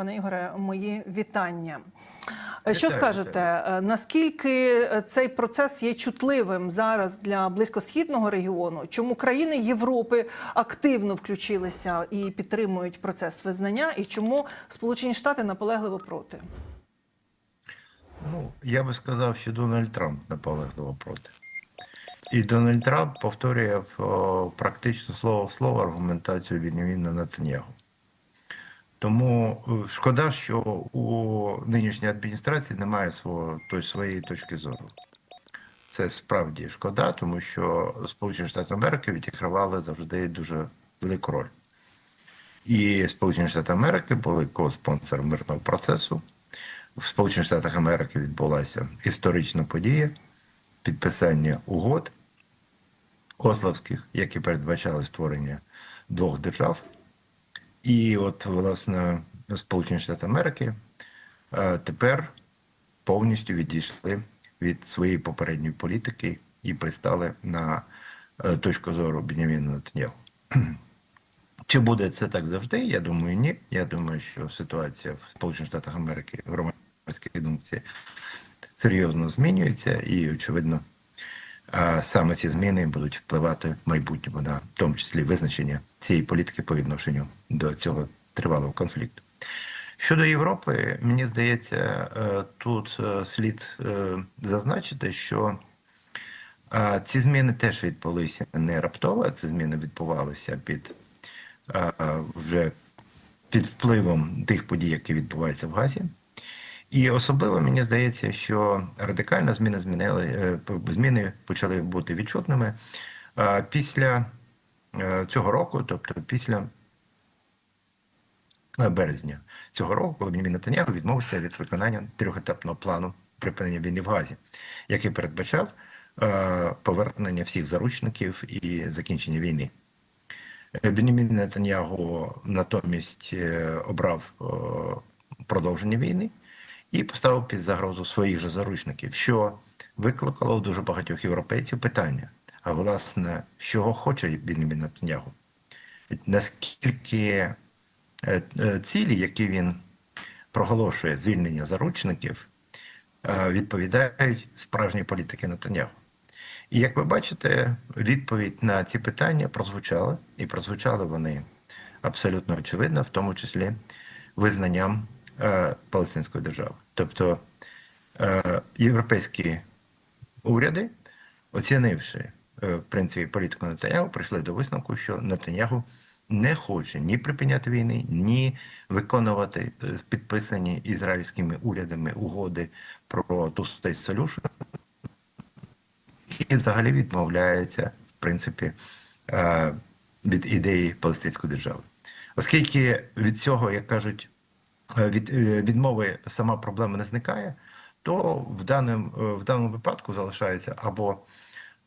пане Ігоре, мої вітання. Е, Що скажете, е, наскільки е, цей процес є чутливим зараз для близькосхідного регіону? Чому країни Європи активно включилися і підтримують процес визнання? І чому Сполучені Штати наполегливо проти? Ну, я би сказав, що Дональд Трамп наполегливо проти. І Дональд Трамп повторює о, практично слово в слово аргументацію Беняміна Натаньягу. Тому е, шкода, що у нинішній адміністрації немає свого, той, своєї точки зору. Це справді шкода, тому що Сполучені Штати Америки відігравали завжди дуже велику роль. І Сполучені Штати Америки були ко-спонсором мирного процесу. В Сполучених Штатах Америки відбулася історична подія підписання угод Ославських, які передбачали створення двох держав. І от, власне, Сполучені Штати Америки е, тепер повністю відійшли від своєї попередньої політики і пристали на е, точку зору Беняміна Натаньяху. Чи буде це так завжди? Я думаю, ні. Я думаю, що ситуація в Сполучених Штатах Америки в громадській думці серйозно змінюється, і, очевидно, саме ці зміни будуть впливати в майбутньому на в тому числі визначення цієї політики по відношенню до цього тривалого конфлікту. Щодо Європи, мені здається, е, тут е, слід е, зазначити, що ці зміни теж відбулися не раптово, ці зміни відбувалися під вже під впливом тих подій, які відбуваються в Газі. І особливо мені здається, що радикально зміни змінили зміни почали бути відчутними після цього року, тобто після е, березня цього року, Бенімін Натаняху відмовився від виконання трьохетапного плану припинення війни в Газі, який передбачав е, повернення всіх заручників і закінчення війни. Е, Бенімін Нетаньягу натомість е, обрав е, продовження війни і поставив під загрозу своїх же заручників, що викликало у дуже багатьох європейців питання. А власне, чого хоче Бенімін Нетаньягу? Наскільки е, е, цілі, які він проголошує звільнення заручників, е, відповідають справжній політики Нетаньягу? І як ви бачите, відповідь на ці питання прозвучала, і прозвучали вони абсолютно очевидно, в тому числі визнанням е, Палестинської держави. Тобто е, європейські уряди, оцінивши в принципі політику Нетаньягу, прийшли до висновку, що Нетаньягу не хоче ні припиняти війни, ні виконувати е, підписані ізраїльськими урядами угоди про Two-State Solution, і взагалі відмовляється, в принципі, е, від ідеї Палестинської держави. Оскільки від цього, як кажуть, е, від е, відмови сама проблема не зникає, то в даному, е, в даному випадку залишається або е,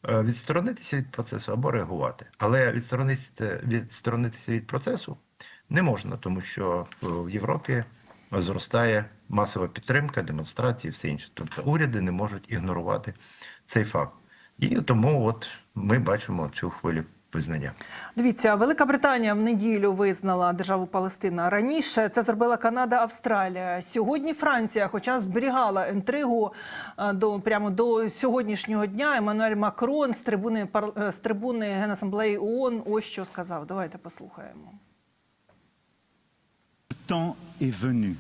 відсторонитися від процесу, або реагувати. Але відсторонитися, відсторонитися від процесу не можна, тому що е, в Європі зростає масова підтримка, демонстрації, все інше. Тобто уряди не можуть ігнорувати цей факт. І тому от ми бачимо цю хвилю визнання. Дивіться, Велика Британія в неділю визнала державу Палестина. Раніше це зробила Канада, Австралія. Сьогодні Франція, хоча зберігала інтригу е, до прямо до сьогоднішнього дня. Еммануель Макрон з трибуни е, з трибуни Генасамблеї ООН ось що сказав. Давайте послухаємо. Temps est venu.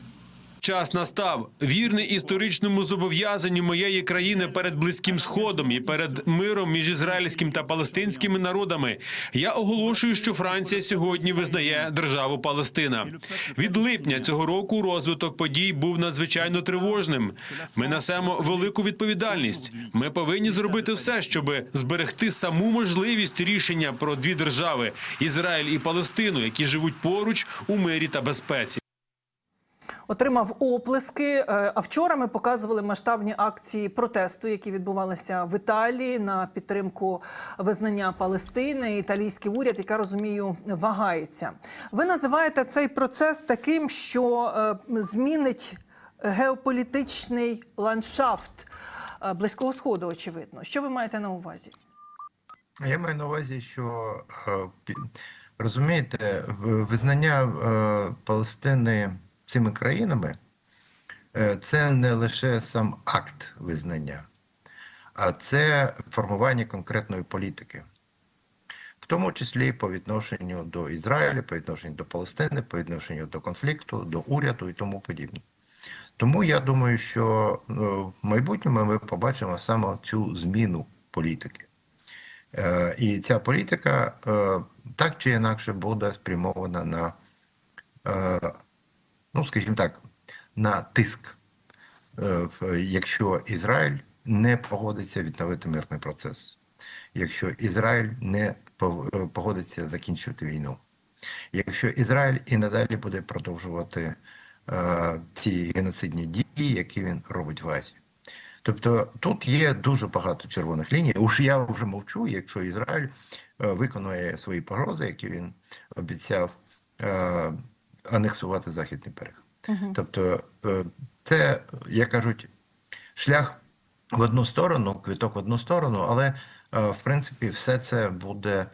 Час настав вірний історичному зобов'язанню моєї країни перед близьким сходом і перед миром між ізраїльським та палестинськими народами. Я оголошую, що Франція сьогодні визнає державу Палестина. Від липня цього року розвиток подій був надзвичайно тривожним. Ми несемо велику відповідальність. Ми повинні зробити все, щоб зберегти саму можливість рішення про дві держави Ізраїль і Палестину, які живуть поруч у мирі та безпеці. Отримав оплески. Е, А вчора ми показували масштабні акції протесту, які відбувалися в Італії на підтримку визнання Палестини. Італійський уряд, яка розумію, вагається. Ви називаєте цей процес таким, що е, змінить геополітичний ландшафт е, близького сходу. Очевидно, що ви маєте на увазі? Я маю на увазі, що розумієте, визнання Палестини цими країнами е, це не лише сам акт визнання, а це формування конкретної політики, в тому числі по відношенню до Ізраїлю, по відношенню до Палестини, по відношенню до конфлікту, до уряду і тому подібне. Тому я думаю, що е, в майбутньому ми побачимо саме цю зміну політики. Е, І ця політика так чи інакше буде спрямована на, ну скажімо так, на тиск, Е, якщо Ізраїль не погодиться відновити мирний процес, якщо Ізраїль не е, погодиться закінчувати війну, якщо Ізраїль і надалі буде продовжувати е, ті геноцидні дії, які він робить в Азії. Тобто тут є дуже багато червоних ліній. Уж я вже мовчу, якщо Ізраїль е, виконує свої погрози, які він обіцяв анексувати Західний берег. Тобто, е, це, як кажуть, шлях в одну сторону, квіток в одну сторону, але е, в принципі все це буде.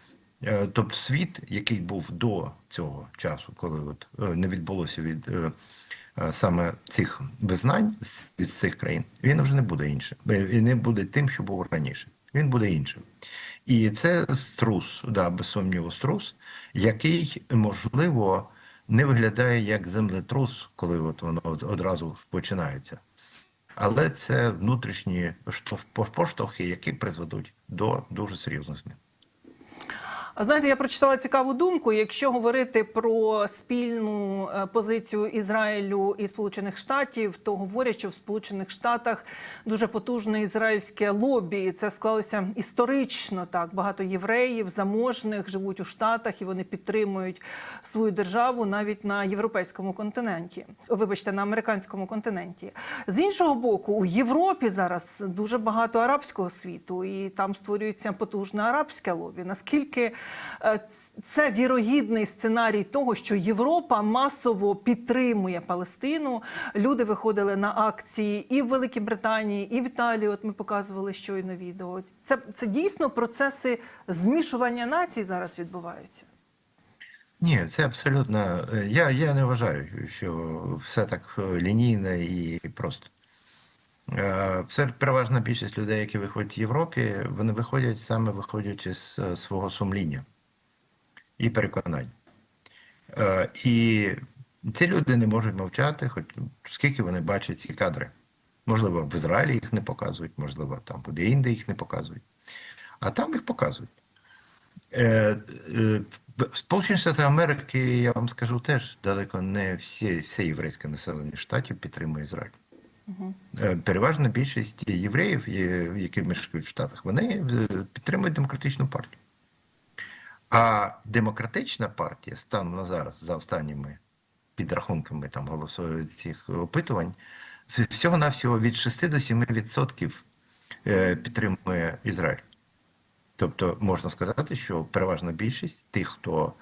е, Тобто світ, який був до цього часу, коли от не відбулося від саме цих визнань від цих країн, він вже не буде іншим. І не буде тим, що був раніше. Він буде іншим. І це струс, да, без сумніву, струс, який, можливо, не виглядає як землетрус, коли от воно од- одразу починається. Але це внутрішні штовх- поштовхи, які призведуть до дуже серйозних змін. А знаєте, я прочитала цікаву думку. Якщо говорити про спільну е, позицію Ізраїлю і Сполучених Штатів, то говорять, що в Сполучених Штатах дуже потужне ізраїльське лобі. Це склалося історично. Так багато євреїв заможних живуть у Штатах і вони підтримують свою державу навіть на європейському континенті. Вибачте, на американському континенті. З іншого боку, у Європі зараз дуже багато арабського світу, і там створюється потужне арабське лобі. Наскільки це вірогідний сценарій того, що Європа масово підтримує Палестину? Люди виходили на акції і в Великій Британії, і в Італії. От ми показували щойно відео. Це, це дійсно процеси змішування націй зараз відбуваються. Ні, це абсолютно. е, Я, я не вважаю, що все так е, лінійно і просто. Е, Це переважна більшість людей, які виходять в Європі, вони виходять саме виходячи з е, свого сумління і переконань. Е, І ці люди не можуть мовчати, хоч скільки вони бачать ці кадри. Можливо, в Ізраїлі їх не показують, можливо, там Індії їх не показують, а там їх показують. В Сполучені Штати Америки, я вам скажу, теж далеко не всі, все єврейське населення штатів підтримує Ізраїль. Е, Переважна більшість євреїв, які мешкають в Штатах, вони е, підтримують демократичну партію. А демократична партія станом на зараз, за останніми підрахунками там цих опитувань, всього-навсього від 6 до 7% е, підтримує Ізраїль. Тобто можна сказати, що переважна більшість тих, хто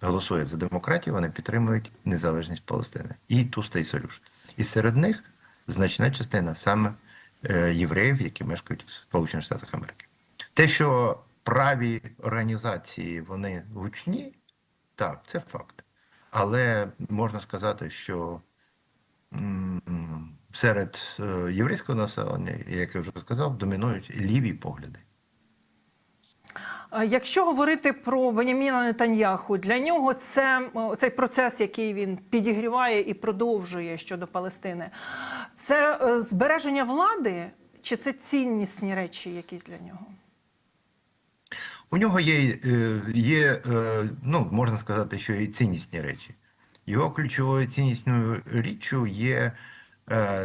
голосує за демократію, вони підтримують незалежність Палестини і Two State Solution. І серед них значна частина саме е, євреїв, які мешкають в Сполучених Штатах Америки. Те, що праві організації вони гучні, так, це факт. Але можна сказати, що серед е, єврейського населення, як я вже сказав, домінують ліві погляди. Якщо говорити про Беняміна Нетаньяху, для нього це цей процес, який він підігріває і продовжує щодо Палестини, це е, збереження влади, чи це ціннісні речі якісь для нього? У нього є, е, є е, ну, можна сказати, що і ціннісні речі. Його ключовою ціннісною річчю є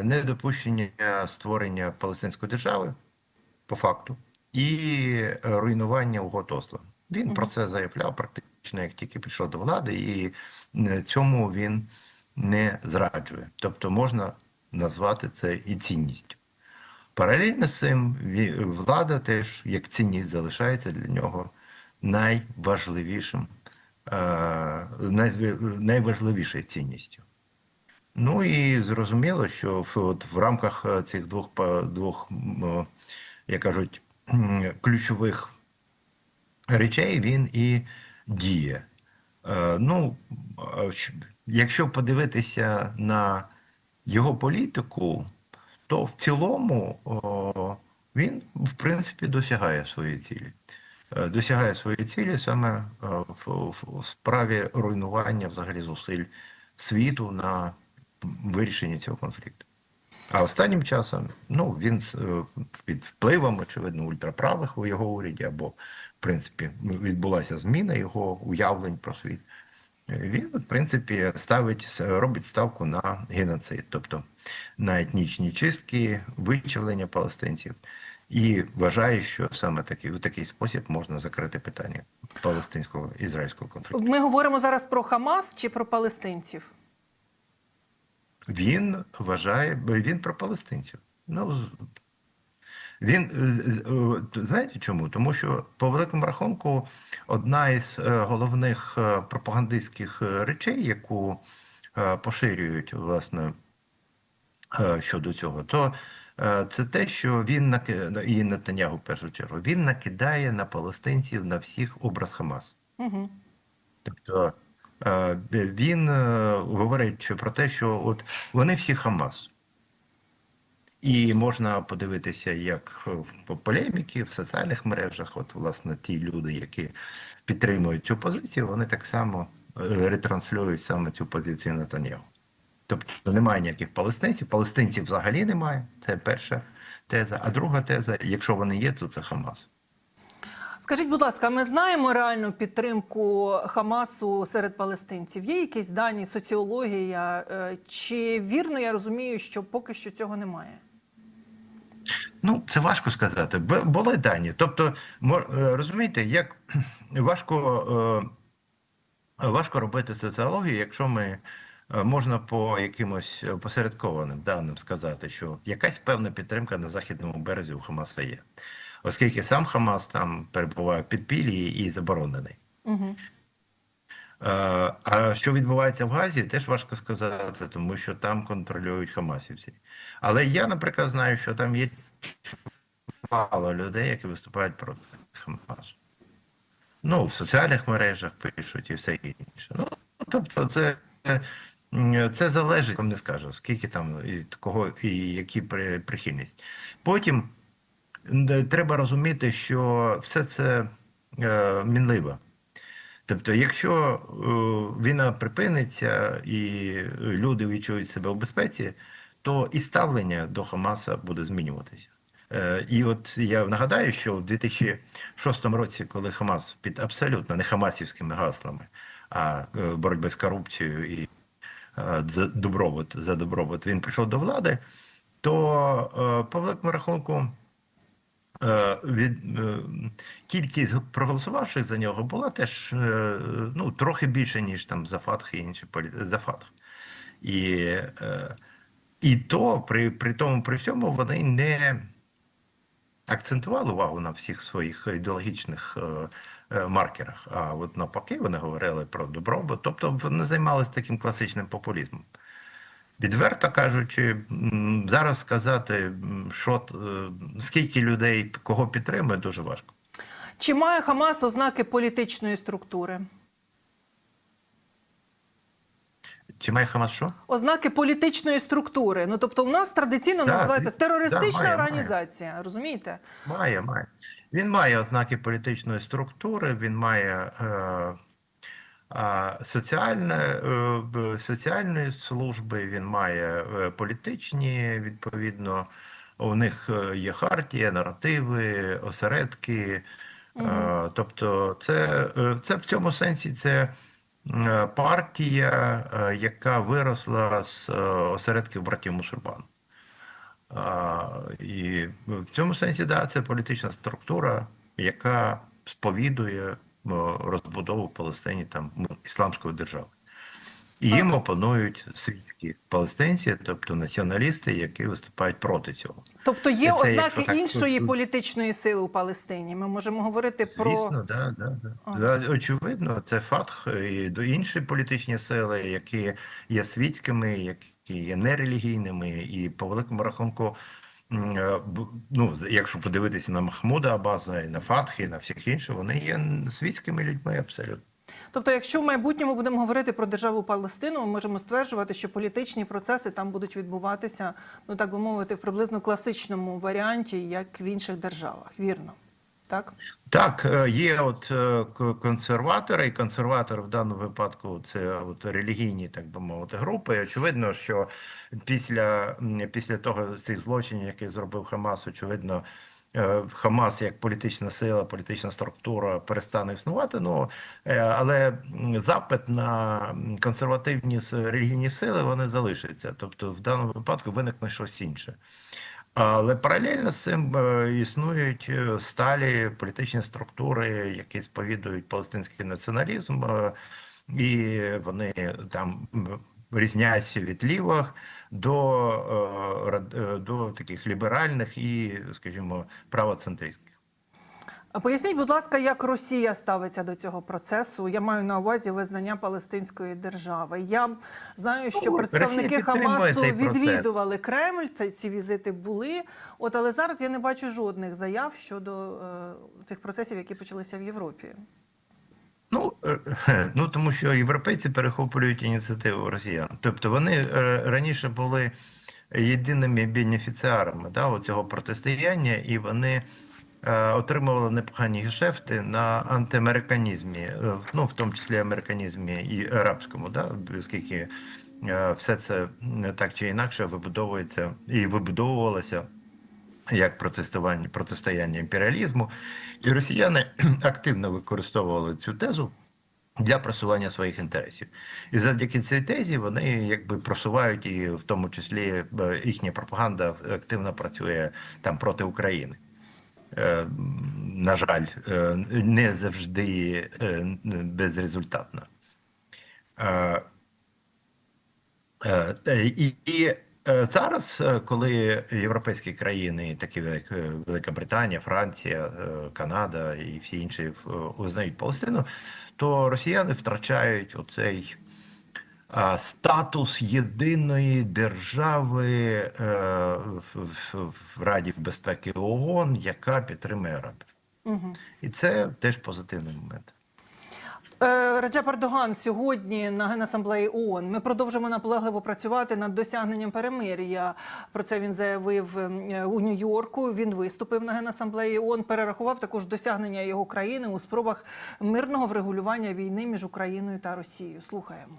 недопущення створення Палестинської держави, по факту, і руйнування угод Осло. Він про це заявляв практично, як тільки прийшов до влади, і цьому він не зраджує. Тобто можна назвати це і цінністю. Паралельно з цим влада теж як цінність залишається для нього найважливішим, е, найважливішою цінністю. Ну і зрозуміло, що от в рамках е, цих двох, двох е, як кажуть, ключових речей він і діє. Ну, якщо подивитися на його політику, то в цілому він, в принципі, досягає своєї цілі. Е, Досягає своєї цілі саме е, в, в- справі руйнування взагалі зусиль світу на вирішенні цього конфлікту. А останнім часом ну, він е, під впливом, очевидно, ультраправих у його уряді, або, в принципі, відбулася зміна його уявлень про світ. Він, в принципі, ставить, робить ставку на геноцид, тобто на етнічні чистки, вичавлення палестинців, і вважає, що саме такий, в такий спосіб можна закрити питання палестинського ізраїльського конфлікту. Ми говоримо зараз про Хамас чи про палестинців? Він вважає, він про палестинців. Ну, він з- о, знаєте чому? Тому що по великому рахунку одна із е, головних е, пропагандистських е, речей, яку е, поширюють власне е, щодо цього, то е, це те, що він наки- і Нетанягу в першу чергу він накидає на палестинців на всіх образ Хамас. Угу. Тобто е, він е, говорить про те, що от вони всі Хамас. І можна подивитися, як в полеміки в соціальних мережах, от власне ті люди, які підтримують цю позицію, вони так само е, ретранслюють саме цю позицію Натаньягу. Тобто немає ніяких палестинців, палестинців взагалі немає. Це перша теза. А друга теза, якщо вони є, то це Хамас. Скажіть, будь ласка, ми знаємо реальну підтримку Хамасу серед палестинців? Є якісь дані, соціологія? Е, Чи вірно я розумію, що поки що цього немає? Ну, це важко сказати. Були дані. Тобто, е, розумієте, як важко, е, важко робити соціологію, якщо ми е, можна по якимось посередкованим даним сказати, що якась певна підтримка на західному березі у Хамаса є, оскільки сам Хамас там перебуває в підпіллі і заборонений. Угу. А що відбувається в Газі, теж важко сказати, тому що там контролюють хамасівці. Але я, наприклад, знаю, що там є мало людей, які виступають проти Хамасу. Ну, в соціальних мережах пишуть і все інше. Ну, тобто, це, це залежить, вам не скажу, скільки там і кого і які прихильність. Потім треба розуміти, що все це е, мінливо. Тобто, якщо е, війна припиниться і люди відчують себе у безпеці, то і ставлення до Хамаса буде змінюватися. Е, і от я нагадаю, що в 2006 році, коли Хамас під абсолютно не хамасівськими гаслами, а е, боротьби з корупцією і е, за добробут, за добробут, він прийшов до влади, то по великому рахунку від, кількість проголосувавших за нього була теж ну, трохи більше, ніж там за Фатх і інші полі... за Фатх. І, е, і то при, при тому, при всьому вони не акцентували увагу на всіх своїх ідеологічних е, е, маркерах. А от навпаки, вони говорили про добробут, тобто вони займалися таким класичним популізмом. Відверто кажучи, зараз сказати, що е, скільки людей кого підтримує, дуже важко. Чи має Хамас ознаки політичної структури? Чи має Хамас що? Ознаки політичної структури. Ну тобто, у нас традиційно Да, називається терористична Да, має, має. організація. Розумієте? Має, має. Він має ознаки політичної структури, він має е, е, соціальне, е, соціальної служби, він має е, політичні, відповідно, у них е, є хартія, наративи, осередки. Е, тобто, це, е, це в цьому сенсі це партія, е, яка виросла з е, осередків братів Мусульман. І в цьому сенсі, да, це політична структура, яка сповідує розбудову в Палестині там ну, ісламської держави. Їм опонують світські палестинці, тобто націоналісти, які виступають проти цього. Тобто є це, ознаки так, іншої то- політичної сили у Палестині. Ми можемо говорити про Звісно, да, да, да. Да, очевидно, це фатх і до інші політичні сили, які є світськими, які є нерелігійними, і по великому рахунку, е, ну, якщо подивитися на Махмуда Абаза і на Фатх, і на всіх інших, вони є світськими людьми абсолютно. Тобто, якщо в майбутньому будемо говорити про державу Палестину, ми можемо стверджувати, що політичні процеси там будуть відбуватися, ну так би мовити, в приблизно класичному варіанті, як в інших державах. Вірно, так? Так, е, є от е, консерватори, і консерватори в даному випадку це от релігійні, так би мовити, групи. І очевидно, що після, після того цих злочинів, які зробив Хамас, очевидно, Хамас як політична сила, політична структура перестане існувати. Ну е, але запит на консервативні релігійні сили вони залишаться. Тобто, в даному випадку виникне щось інше. Але паралельно з цим е, існують е, сталі політичні структури, які сповідують палестинський націоналізм, е, і вони там різняться від лівих до, е, е, до таких ліберальних і, скажімо, правоцентристських. Поясніть, будь ласка, як Росія ставиться до цього процесу? Я маю на увазі визнання Палестинської держави. Я знаю, що Ну, представники Хамасу відвідували Кремль, та ці візити були. От але зараз я не бачу жодних заяв щодо е, цих процесів, які почалися в Європі. Ну, тому що європейці перехоплюють ініціативу росіян. Тобто вони е, раніше були єдиними бенефіціарами да, цього протистояння, і вони е, отримували непогані гешефти на антиамериканізмі, е, ну в тому числі американізмі і арабському, да, оскільки все це так чи інакше вибудовується і вибудовувалося як протестування протистояння імперіалізму, і росіяни активно використовували цю тезу для просування своїх інтересів. І завдяки цій тезі вони якби просувають, і в тому числі е, їхня пропаганда активно працює там проти України. Е, На жаль, е, не завжди безрезультатно. І, і зараз, коли європейські країни, такі як Велика Британія, Франція, Канада і всі інші визнають Палестину, то росіяни втрачають оцей а, статус єдиної держави е, в, в, Раді безпеки ООН, яка підтримує Раду. Угу. І це теж позитивний момент. Е, Реджеп Ердоган сьогодні на Генасамблеї ООН. Ми продовжимо наполегливо працювати над досягненням перемир'я. Про це він заявив е, у Нью-Йорку. Він виступив на Генасамблеї ООН, перерахував також досягнення його країни у спробах мирного врегулювання війни між Україною та Росією. Слухаємо.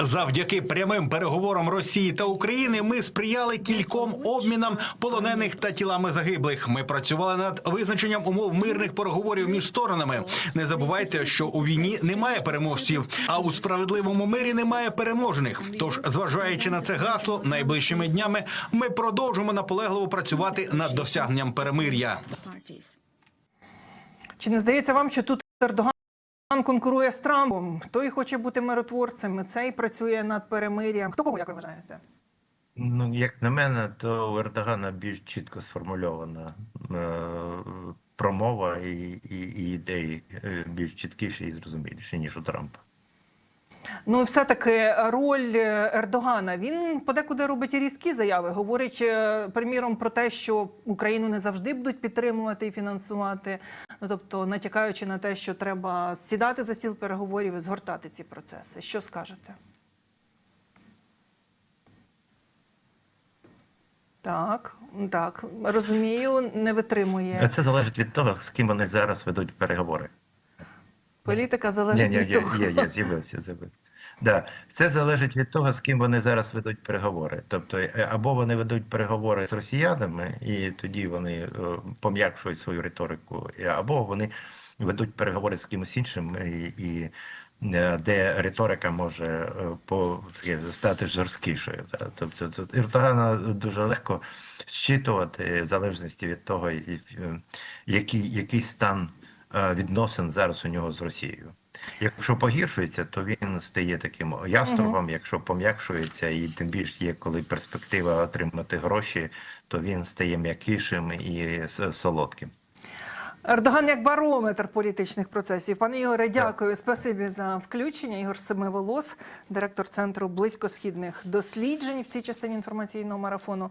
Завдяки прямим переговорам Росії та України ми сприяли кільком обмінам полонених та тілами загиблих. Ми працювали над визначенням умов мирних переговорів між сторонами. Не забувайте, що у війні немає переможців, а у справедливому мирі немає переможених. Тож, зважаючи на це гасло, найближчими днями ми продовжимо наполегливо працювати над досягненням перемир'я. Чи не здається вам, що тут Ердоган конкурує з Трампом? Той хоче бути миротворцем, цей працює над перемир'ям. Хто кого, як ви вважаєте? Ну, як на мене, то у Ердогана більш чітко сформульована е, промова і, і, і ідеї е, більш чіткіші і зрозуміліші, ніж у Трампа. Ну, і все-таки роль е, Ердогана. Він подекуди робить і різкі заяви. Говорить, е, приміром, про те, що Україну не завжди будуть підтримувати і фінансувати. Ну, тобто, натякаючи на те, що треба сідати за стіл переговорів і згортати ці процеси. Що скажете? Так, так, розумію, не витримує. Це залежить від того, з ким вони зараз ведуть переговори. Політика залежить ні, від є, того. є, є, з'явився, з'явився. Да. Це залежить від того, з ким вони зараз ведуть переговори. Тобто, е, або вони ведуть переговори з росіянами, і тоді вони е, пом'якшують свою риторику, або вони ведуть переговори з кимось іншим, і, і е, де риторика може по, стати жорсткішою. Да. Тобто тут Ердогана дуже легко зчитувати в залежності від того, який, який стан відносин зараз у нього з Росією. Якщо погіршується, то він стає таким яструбом. Якщо пом'якшується, і тим більше є, коли перспектива отримати гроші, то він стає м'якішим і солодким. Ердоган як барометр політичних процесів. Пане Ігоре, дякую. Спасибі за включення. Ігор Семиволос, директор центру близькосхідних досліджень в цій частині інформаційного марафону.